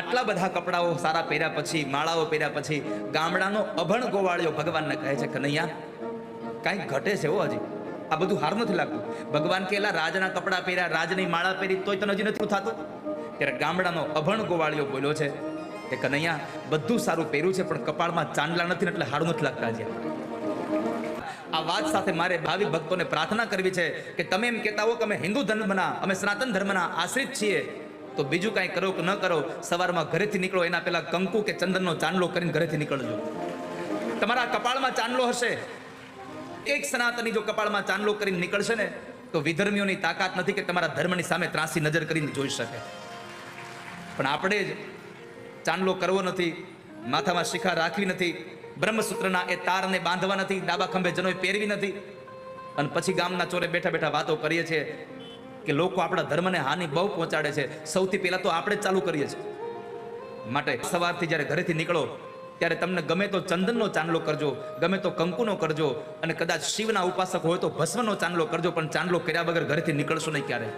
આટલા બધા કપડાઓ સારા પહેર્યા પછી, માળાઓ પહેર્યા પછી ગામડાનો અભણ ગોવાળિયો ભગવાનને કહે છે, કનૈયા કાંઈક ઘટે છે હો હજી. આ બધું હાર નથી લાગતું. ભગવાન કેલા રાજના કપડાં પહેર્યા, રાજની માળા પહેરી, તોય તને હજી નથી થતું? ત્યારે ગામડાનો અભણ ગોવાળિયો બોલ્યો છે કે, કનૈયા, બધું સારું પહેર્યું છે, પણ કપાળમાં ચાંદલા નથી એટલે હારું નથી લાગતા હજી. આ વાત સાથે મારે ભાવિ ભક્તોને પ્રાર્થના કરવી છે કે, તમે એમ કહેતા હો કે અમે હિન્દુ ધર્મના, અમે સનાતન ધર્મના આશ્રિત છીએ તો બીજું કાંઈ કરો કે ન કરો, સવારમાં ઘરેથી નીકળો, એના પહેલાં કંકુ કે ચંદનનો ચાંદલો કરીને ઘરેથી નીકળજો. તમારા કપાળમાં ચાંદલો હશે. એક સનાતની જો કપાળમાં ચાંદલો કરીને નીકળશે ને, તો વિધર્મીઓની તાકાત નથી કે તમારા ધર્મની સામે ત્રાસી નજર કરીને જોઈ શકે. પણ આપણે જ ચાંદલો કરવો નથી, માથામાં શિખા રાખવી નથી, બ્રહ્મસૂત્રના એ તારને બાંધવા નથી, ડાબા ખંભે જનોય પહેરવી નથી. અને પછી ગામના ચોરે બેઠા બેઠા વાતો કરીએ છીએ કે લોકો આપણા ધર્મને હાનિ બહુ પહોંચાડે છે. સૌથી પહેલાં તો આપણે ચાલુ કરીએ છીએ. માટે સવારથી જ્યારે ઘરેથી નીકળો, ત્યારે તમને ગમે તો ચંદનનો ચાંદલો કરજો, ગમે તો કંકુનો કરજો, અને કદાચ શિવના ઉપાસક હોય તો ભસ્મનો ચાંદલો કરજો, પણ ચાંદલો કર્યા વગર ઘરેથી નીકળશો નહીં ક્યારે